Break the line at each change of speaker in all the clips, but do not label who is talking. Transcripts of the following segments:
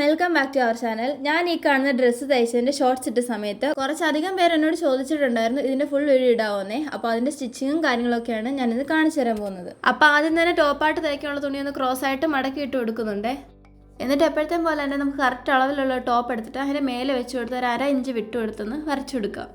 Welcome back to our channel ഞാൻ ഈ കാണുന്ന ഡ്രസ്സ് തയ്ച്ചതിന്റെ ഷോർട്സ് ഇട്ട സമയത്ത് കുറച്ചധികം പേര് എന്നോട് ചോദിച്ചിട്ടുണ്ടായിരുന്നു ഇതിന്റെ ഫുൾ വീഡിയോ ഇടാവുന്നേ. അപ്പോൾ അതിന്റെ സ്റ്റിച്ചിങ്ങും കാര്യങ്ങളൊക്കെയാണ് ഞാനിത് കാണിച്ചു തരാൻ പോകുന്നത്. അപ്പോൾ ആദ്യം തന്നെ ടോപ്പായിട്ട് തയ്ക്കാനുള്ള തുണി ഒന്ന് ക്രോസ് ആയിട്ട് മടക്കി ഇട്ട് കൊടുക്കുന്നുണ്ട്. എന്നിട്ട് എപ്പോഴത്തെ പോലെ തന്നെ നമുക്ക് കറക്റ്റ് അളവിലുള്ള ടോപ്പ് എടുത്തിട്ട് അതിന്റെ മേലെ വെച്ച് കൊടുത്ത് ഒരു അര ഇഞ്ച് വിട്ടു കൊടുത്തൊന്ന് വരച്ചെടുക്കാം.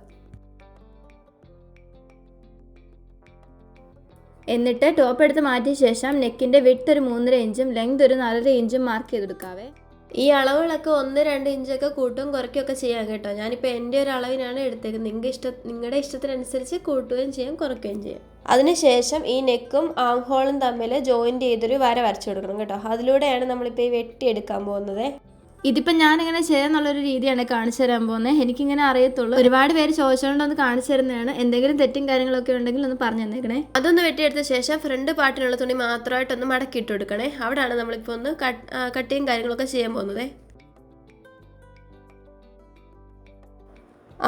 എന്നിട്ട് ടോപ്പ് എടുത്ത് മാറ്റിയ ശേഷം നെക്കിന്റെ വിട്ട് ഒരു മൂന്നര ഇഞ്ചും ലെങ്ത് ഒരു നാലര ഇഞ്ചും മാർക്ക് ചെയ്തെടുക്കാവേ. ഈ അളവുകളൊക്കെ ഒന്ന് രണ്ട് ഇഞ്ചൊക്കെ കൂട്ടും കുറയ്ക്കുകയൊക്കെ ചെയ്യാം കേട്ടോ. ഞാനിപ്പോൾ എന്റെ ഒരു അളവിനാണ് എടുത്തേക്കുന്നത്. നിങ്ങൾക്ക് ഇഷ്ട നിങ്ങളുടെ ഇഷ്ടത്തിനനുസരിച്ച് കൂട്ടുകയും ചെയ്യാം കുറയ്ക്കുകയും ചെയ്യാം. അതിനുശേഷം ഈ നെക്കും ആം ഹോളും തമ്മിൽ ജോയിന്റ് ചെയ്തൊരു വര വരച്ചു കൊടുക്കണം കേട്ടോ. അതിലൂടെയാണ് നമ്മളിപ്പോൾ ഈ വെട്ടിയെടുക്കാൻ പോകുന്നത്. ഇതിപ്പോൾ ഞാൻ ഇങ്ങനെ ചെയ്യാന്നുള്ളൊരു രീതിയാണ് കാണിച്ചു തരാൻ പോകുന്നത് എനിക്കിങ്ങനെ അറിയത്തുള്ളൂ. ഒരുപാട് പേര് ചോദിച്ചുകൊണ്ട് ഒന്ന് കാണിച്ചു തരുന്നതാണ്. എന്തെങ്കിലും തെറ്റും കാര്യങ്ങളൊക്കെ ഉണ്ടെങ്കിൽ ഒന്ന് പറഞ്ഞു തന്നേക്കണേ. അതൊന്ന് വെട്ടിയെടുത്ത ശേഷം ഫ്രണ്ട് പാർട്ടിനുള്ള തുണി മാത്രമായിട്ടൊന്ന് മടക്കി ഇട്ട് കൊടുക്കണേ. അവിടെയാണ് നമ്മളിപ്പോൾ ഒന്ന് കട്ട് കട്ടിയും കാര്യങ്ങളൊക്കെ ചെയ്യാൻ പോകുന്നത്.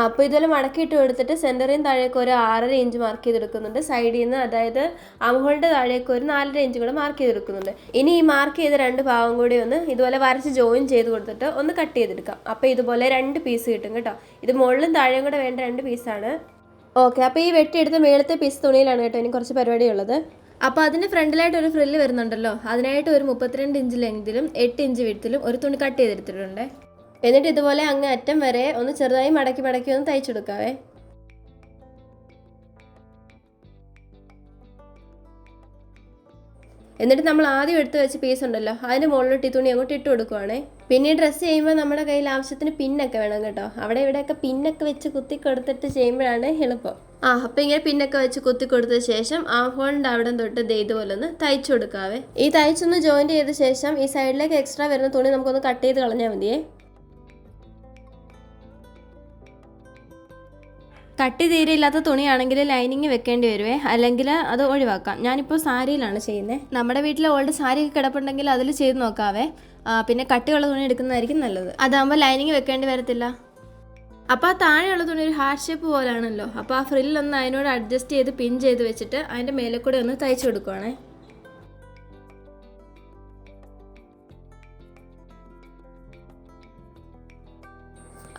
അപ്പോൾ ഇതുപോലെ മടക്കിയിട്ട് കൊടുത്തിട്ട് സെന്ററിൽ താഴേക്ക് ഒരു ആറര ഇഞ്ച് മാർക്ക് ചെയ്തെടുക്കുന്നുണ്ട്. സൈഡിൽ നിന്ന് അതായത് അമുകളുടെ താഴേക്ക് ഒരു നാലര ഇഞ്ച് കൂടെ മാർക്ക് ചെയ്തെടുക്കുന്നുണ്ട്. ഇനി ഈ മാർക്ക് ചെയ്ത രണ്ട് ഭാഗം കൂടി ഒന്ന് ഇതുപോലെ വരച്ച് ജോയിൻ ചെയ്ത് കൊടുത്തിട്ട് ഒന്ന് കട്ട് ചെയ്തെടുക്കാം. അപ്പോൾ ഇതുപോലെ രണ്ട് പീസ് കിട്ടും കേട്ടോ. ഇത് മുകളിലും താഴെയും കൂടെ വേണ്ട രണ്ട് പീസാണ് ഓക്കെ അപ്പോൾ ഈ വെട്ടിയെടുത്ത മേളത്തെ പീസ് തുണിയിലാണ് കേട്ടോ ഇനി കുറച്ച് പരിപാടിയുള്ളത്. അപ്പോൾ അതിന് ഫ്രണ്ടിലായിട്ട് ഒരു ഫ്രില്ല് വരുന്നുണ്ടല്ലോ. അതിനായിട്ട് ഒരു മുപ്പത്തിരണ്ട് ഇഞ്ച് ലെങ്തിലും എട്ട് ഇഞ്ച് വിടത്തിലും ഒരു തുണി കട്ട് ചെയ്തെടുത്തിട്ടുണ്ട്. എന്നിട്ട് ഇതുപോലെ അങ്ങ് അറ്റം വരെ ഒന്ന് ചെറുതായി മടക്കി മടക്കി ഒന്ന് തയ്ച്ചെടുക്കാവേ എന്നിട്ട് നമ്മൾ ആദ്യം എടുത്ത് വെച്ച പീസ് ഉണ്ടല്ലോ അതിന് മുകളിലോട്ട് ഈ തുണി അങ്ങോട്ട് ഇട്ട് കൊടുക്കുവാണേ. പിന്നെ ഡ്രസ്സ് ചെയ്യുമ്പോൾ നമ്മുടെ കയ്യിൽ ആവശ്യത്തിന് പിന്നൊക്കെ വേണം കേട്ടോ. അവിടെ ഇവിടെയൊക്കെ പിന്നൊക്കെ വെച്ച് കുത്തി കൊടുത്തിട്ട് ചെയ്യുമ്പോഴാണ് എളുപ്പം. ആ അപ്പം ഇങ്ങനെ പിന്നൊക്കെ വെച്ച് കുത്തി കൊടുത്ത ശേഷം ആ ഹോളിന്റെ അവിടെ തൊട്ട് ഇതുപോലെ ഒന്ന് തയ്ച്ചു കൊടുക്കാവേ. ഈ തയ്ച്ചൊന്ന് ജോയിന്റ് ചെയ്ത ശേഷം ഈ സൈഡിലേക്ക് എക്സ്ട്രാ വരുന്ന തുണി നമുക്കൊന്ന് കട്ട് ചെയ്ത് കളഞ്ഞാൽ മതിയേ. കട്ടി തീരെ ഇല്ലാത്ത തുണിയാണെങ്കിൽ ലൈനിങ് വെക്കേണ്ടി വരുവേ അല്ലെങ്കിൽ അത് ഒഴിവാക്കാം. ഞാനിപ്പോൾ സാരിയിലാണ് ചെയ്യുന്നത് നമ്മുടെ വീട്ടിൽ ഓൾഡ് സാരി ഒക്കെ കിടപ്പുണ്ടെങ്കിൽ അതിൽ ചെയ്ത് നോക്കാവേ. പിന്നെ കട്ടിയുള്ള തുണി എടുക്കുന്നതായിരിക്കും നല്ലത്. അതാകുമ്പോൾ ലൈനിങ് വെക്കേണ്ടി വരത്തില്ല. അപ്പോൾ ആ താഴെയുള്ള തുണി ഒരു ഹാർട്ട് ഷേപ്പ് പോലാണല്ലോ. അപ്പോൾ ആ ഫ്രില്ലൊന്ന് അതിനോട് അഡ്ജസ്റ്റ് ചെയ്ത് പിൻ ചെയ്ത് വെച്ചിട്ട് അതിന്റെ മേലെ കൂടെ ഒന്ന് തയ്ച്ചു കൊടുക്കുവാണേ.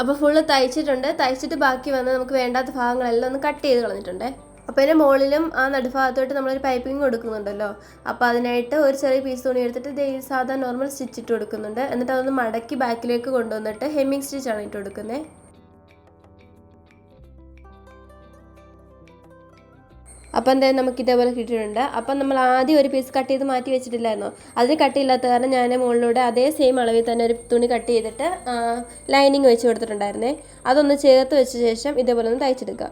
അപ്പോൾ ഫുള്ള് തയ്ച്ചിട്ടുണ്ട്. തയ്ച്ചിട്ട് ബാക്കി വന്ന് നമുക്ക് വേണ്ടാത്ത ഭാഗങ്ങളെല്ലാം ഒന്ന് കട്ട് ചെയ്ത് കളഞ്ഞിട്ടുണ്ട്. അപ്പോൾ അതിന്റെ മുകളിലും ആ നടുഭാഗത്തോട്ട് നമ്മളൊരു പൈപ്പിംഗ് കൊടുക്കുന്നുണ്ടല്ലോ. അപ്പോൾ അതിനായിട്ട് ഒരു ചെറിയ പീസ് തുണി എടുത്തിട്ട് ഈ സാധാ നോർമൽ സ്റ്റിച്ച് ഇട്ട് കൊടുക്കുന്നുണ്ട്. എന്നിട്ട് അതൊന്ന് മടക്കി ബാക്കിലേക്ക് കൊണ്ടുവന്നിട്ട് ഹെമ്മിങ് സ്റ്റിച്ചാണ് ഇട്ട് കൊടുക്കുന്നത് അപ്പം എന്തായാലും നമുക്ക് ഇതേപോലെ കിട്ടിയിട്ടുണ്ട്. അപ്പം നമ്മൾ ആദ്യം ഒരു പീസ് കട്ട് ചെയ്ത് മാറ്റി വെച്ചിട്ടില്ലായിരുന്നോ? അതിന് കട്ടിയില്ലാത്ത കാരണം ഞാൻ മുകളിലൂടെ അതേ സെയിം അളവിൽ തന്നെ ഒരു തുണി കട്ട് ചെയ്തിട്ട് ലൈനിങ് വെച്ച് കൊടുത്തിട്ടുണ്ടായിരുന്നേ. അതൊന്ന് ചേർത്ത് വെച്ച ശേഷം ഇതേപോലെ ഒന്ന് തയ്ച്ചെടുക്കാം.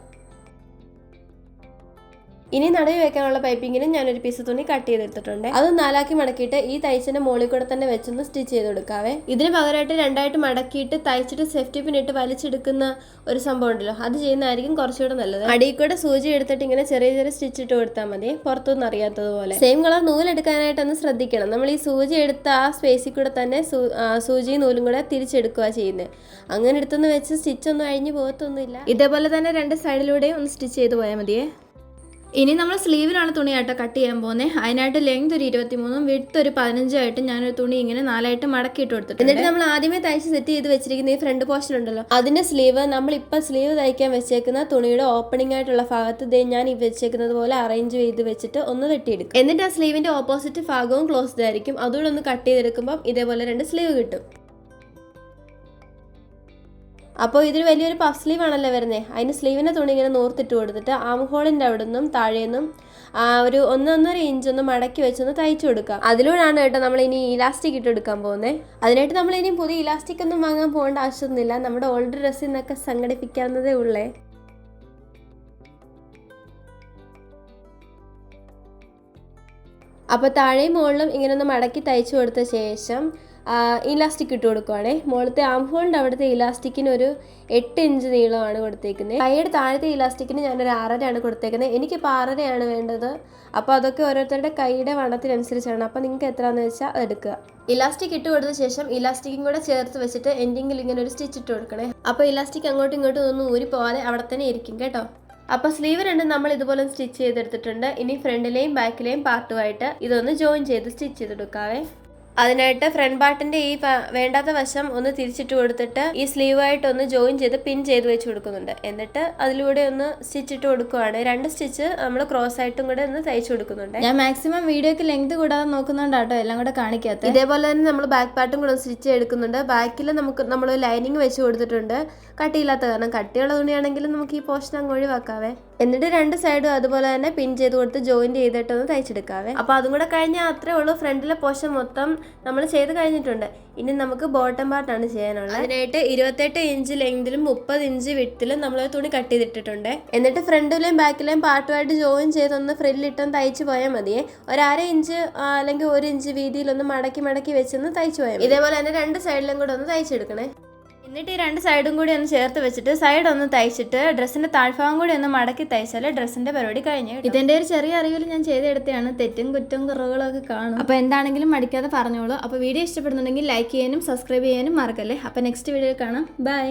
ഇനി നടുവ് വെക്കാനുള്ള പൈപ്പിങ്ങിനും ഞാനൊരു പീസ് തുണി കട്ട് ചെയ്തെടുത്തിട്ടുണ്ട്. അത് നാലാക്കി മടക്കിയിട്ട് ഈ തയ്ച്ചിന്റെ മുകളിൽ കൂടെ തന്നെ വെച്ചൊന്ന് സ്റ്റിച്ച് ചെയ്ത് കൊടുക്കാവേ. ഇതിന് പകരമായിട്ട് രണ്ടായിട്ട് മടക്കിയിട്ട് തയ്ച്ചിട്ട് സേഫ്റ്റി പിന്നിട്ട് വലിച്ചെടുക്കുന്ന ഒരു സംഭവം ഉണ്ടല്ലോ. അത് ചെയ്യുന്നതായിരിക്കും കുറച്ചുകൂടെ നല്ലത്. അടിയിൽ കൂടെ സൂചി എടുത്തിട്ട് ഇങ്ങനെ ചെറിയ ചെറിയ സ്റ്റിച്ച് ഇട്ട് കൊടുത്താൽ മതി. പുറത്തൊന്നും അറിയാത്തതുപോലെ. സെയിം കളർ നൂലെടുക്കാനായിട്ട് ഒന്ന് ശ്രദ്ധിക്കണം. നമ്മൾ ഈ സൂചി എടുത്ത ആ സ്പേസിൽ കൂടെ തന്നെ സൂചി നൂലും കൂടെ തിരിച്ചെടുക്കുക ചെയ്യുന്നത് അങ്ങനെ എടുത്തൊന്ന് വെച്ച് സ്റ്റിച്ച് ഒന്നും അഴിഞ്ഞു പോകത്തൊന്നുമില്ല. ഇതേപോലെ തന്നെ രണ്ട് സൈഡിലൂടെയും ഒന്ന് സ്റ്റിച്ച് ചെയ്ത് പോയാൽ മതിയേ. ഇനി നമ്മൾ സ്ലീവിലാണ് തുണി ആയിട്ട് കട്ട് ചെയ്യാൻ പോകുന്നത് അതിനായിട്ട് ലെങ്ത് ഒരു ഇരുപത്തിമൂന്നും വിഡ്ത്ത് ഒരു പതിനഞ്ചായിട്ട് ഞാനൊരു തുണി ഇങ്ങനെ നാലായിട്ട് മടക്കിയിട്ട് ഇട്ട് കൊടുത്തിട്ടുണ്ട്. എന്നിട്ട് നമ്മൾ ആദ്യമേ തയ്ച്ച് സെറ്റ് ചെയ്ത് വെച്ചിരിക്കുന്ന ഈ ഫ്രണ്ട് പോർഷൻ ഉണ്ടല്ലോ അതിന്റെ സ്ലീവ് നമ്മൾ ഇപ്പം സ്ലീവ് തയ്ക്കാൻ വെച്ചേക്കുന്ന തുണിയുടെ ഓപ്പണിംഗ് ആയിട്ടുള്ള ഭാഗത്ത് ഞാൻ ഈ വെച്ചേക്കുന്നത് പോലെ അറേഞ്ച് ചെയ്ത് വെച്ചിട്ട് ഒന്ന് വെട്ടിയെടുക്കും. എന്നിട്ട് ആ സ്ലീവിന്റെ ഓപ്പോസിറ്റ് ഭാഗവും ക്ലോസ്ഡ് ആയിരിക്കും. അതുകൊണ്ട് ഒന്ന് കട്ട് ചെയ്തെടുക്കുമ്പോൾ ഇതേപോലെ രണ്ട് സ്ലീവ് കിട്ടും. അപ്പോൾ ഇതിന് വലിയൊരു പഫ് സ്ലീവ് ആണല്ലോ വരുന്നത് അതിന് സ്ലീവിന്റെ തുണി ഇങ്ങനെ നൂർത്തിട്ട് കൊടുത്തിട്ട് ആം ഹോളിന്റെ അവിടെ നിന്നും താഴെ നിന്നും ഒരു ഒന്നൊന്നര ഇഞ്ച് ഒന്ന് മടക്കി വെച്ചൊന്ന് തയ്ച്ചു കൊടുക്കാം അതിലൂടെയാണ് കേട്ടോ നമ്മൾ ഇനി ഇലാസ്റ്റിക് ഇട്ട് എടുക്കാൻ പോകുന്നത് അതിനായിട്ട് നമ്മൾ ഇനി പുതിയ ഇലാസ്റ്റിക് ഒന്നും വാങ്ങാൻ പോകേണ്ട ആവശ്യമൊന്നുമില്ല. നമ്മുടെ ഓൾഡ് ഡ്രസ്സിൽ നിന്നൊക്കെ സംഘടിപ്പിക്കാവുന്നതേ ഉള്ളേ. അപ്പോൾ താഴെയും മുകളിലും ഇങ്ങനെ ഒന്ന് മടക്കി തയ്ച്ചു കൊടുത്ത ശേഷം ഇലാസ്റ്റിക് ഇട്ട് കൊടുക്കുവാണേ. മുകളിലത്തെ ആം ഹോളിന്റെ അവിടുത്തെ ഇലാസ്റ്റിക്കിന് ഒരു എട്ട് ഇഞ്ച് നീളമാണ് കൊടുത്തേക്കുന്നത് കൈയുടെ താഴത്തെ ഇലാസ്റ്റിക്കിന് ഞാനൊരു ആറരയാണ് കൊടുത്തേക്കുന്നത് എനിക്കിപ്പോൾ ആറരയാണ് വേണ്ടത്. അപ്പോൾ അതൊക്കെ ഓരോരുത്തരുടെ കൈയുടെ വണ്ണത്തിനനുസരിച്ചാണ്. അപ്പോൾ നിങ്ങൾക്ക് എത്രയാണെന്ന് വെച്ചാൽ എടുക്കുക. ഇലാസ്റ്റിക് ഇട്ട് കൊടുത്ത ശേഷം ഇലാസ്റ്റിക്കും കൂടെ ചേർത്ത് വെച്ചിട്ട് എൻഡിങ്ങിൽ ഇങ്ങനെ ഒരു സ്റ്റിച്ച് ഇട്ട് കൊടുക്കണേ. അപ്പോൾ ഇലാസ്റ്റിക് അങ്ങോട്ടും ഇങ്ങോട്ടും ഒന്നും ഊരി പോകാതെ അവിടെ തന്നെ ഇരിക്കും കേട്ടോ. അപ്പോൾ സ്ലീവ് രണ്ടും നമ്മൾ ഇതുപോലെ സ്റ്റിച്ച് ചെയ്തെടുത്തിട്ടുണ്ട്. ഇനി ഫ്രണ്ടിലെയും ബാക്കിലെയും പാർട്ടുമായിട്ട് ഇതൊന്ന് ജോയിൻ ചെയ്ത് സ്റ്റിച്ച് ചെയ്തെടുക്കാവേ. അതിനായിട്ട് ഫ്രണ്ട് പാർട്ടിന്റെ ഈ വേണ്ടാത്ത വശം ഒന്ന് തിരിച്ചിട്ട് കൊടുത്തിട്ട് ഈ സ്ലീവ് ആയിട്ട് ഒന്ന് ജോയിൻ ചെയ്ത് പിൻ ചെയ്ത് വെച്ച് കൊടുക്കുന്നുണ്ട്. എന്നിട്ട് അതിലൂടെ ഒന്ന് സ്റ്റിച്ച് ഇട്ട് കൊടുക്കുവാണ്. രണ്ട് സ്റ്റിച്ച് നമ്മൾ ക്രോസ് ആയിട്ടും കൂടെ ഒന്ന് തയ്ച്ചു കൊടുക്കുന്നുണ്ട്.
ഞാൻ മാക്സിമം വീഡിയോക്ക് ലെങ്ത് കൂടാതെ നോക്കുന്നുണ്ടാട്ടോ എല്ലാം കൂടെ കാണിക്കാത്ത.
ഇതേപോലെ തന്നെ നമ്മൾ ബാക്ക് പാർട്ടും കൂടെ സ്റ്റിച്ച് എടുക്കുന്നുണ്ട്. ബാക്കിൽ നമുക്ക് നമ്മൾ ലൈനിങ് വെച്ച് കൊടുത്തിട്ടുണ്ട്. കട്ടിയില്ലാത്ത കാരണം കട്ടിയുള്ള തുണിയാണെങ്കിലും നമുക്ക് ഈ പോഷൻ അങ്ങ് ഒഴിവാക്കാവേ. എന്നിട്ട് രണ്ട് സൈഡും അതുപോലെ തന്നെ പിൻ ചെയ്ത് കൊടുത്ത് ജോയിന്റ് ചെയ്തിട്ട് ഒന്ന് തയ്ച്ചെടുക്കാവേ. അപ്പോൾ അതും കൂടെ കഴിഞ്ഞാൽ അത്രേ ഉള്ളൂ. ഫ്രണ്ടിലെ പോഷൻ മൊത്തം നമ്മൾ ചെയ്ത് കഴിഞ്ഞിട്ടുണ്ട്. ഇനി നമുക്ക് ബോട്ടം പാർട്ടാണ് ചെയ്യാനുള്ളത്. അതിനായിട്ട് ഇരുപത്തെട്ട് ഇഞ്ച് ലെങ്തിലും മുപ്പത് ഇഞ്ച് വിട്ടിലും നമ്മൾ തുണി കട്ട് ചെയ്തിട്ടിട്ടുണ്ട്. എന്നിട്ട് ഫ്രണ്ടിലെയും ബാക്കിലെയും പാർട്ടുമായിട്ട് ജോയിൻ ചെയ്തൊന്ന് ഫ്രില്ലിട്ടൊന്ന് തയ്ച്ചു പോയാൽ മതിയേ ഒരര ഇഞ്ച് അല്ലെങ്കിൽ ഒരു ഇഞ്ച് വീതിയിലൊന്ന് മടക്കി മടക്കി വെച്ചൊന്ന് തയ്ച്ചു പോയാൽ ഇതേപോലെ തന്നെ രണ്ട് സൈഡിലും കൂടെ ഒന്ന് തയ്ച്ചെടുക്കണേ. എന്നിട്ട് ഈ രണ്ട് സൈഡും കൂടി ഒന്ന് ചേർത്ത് വെച്ചിട്ട് സൈഡ് ഒന്ന് തയ്ച്ചിട്ട് ഡ്രസ്സിന്റെ താഴ്ഭാഗം കൂടി ഒന്ന് മടക്കി തയ്ച്ചാൽ ഡ്രസ്സിന്റെ പരിപാടി കഴിഞ്ഞു.
ഇതിന്റെ ഒരു ചെറിയ അറിവിൽ ഞാൻ ചെയ്തെടുത്തതാണ്. തെറ്റും കുറ്റവും കുറവുകളും ഒക്കെ കാണും. അപ്പോൾ എന്താണെങ്കിലും മടിക്കാതെ പറഞ്ഞോളൂ. അപ്പോൾ വീഡിയോ ഇഷ്ടപ്പെടുന്നുണ്ടെങ്കിൽ ലൈക്ക് ചെയ്യാനും സബ്സ്ക്രൈബ് ചെയ്യാനും മറക്കല്ലേ. അപ്പോൾ നെക്സ്റ്റ് വീഡിയോയിൽ കാണാം. ബൈ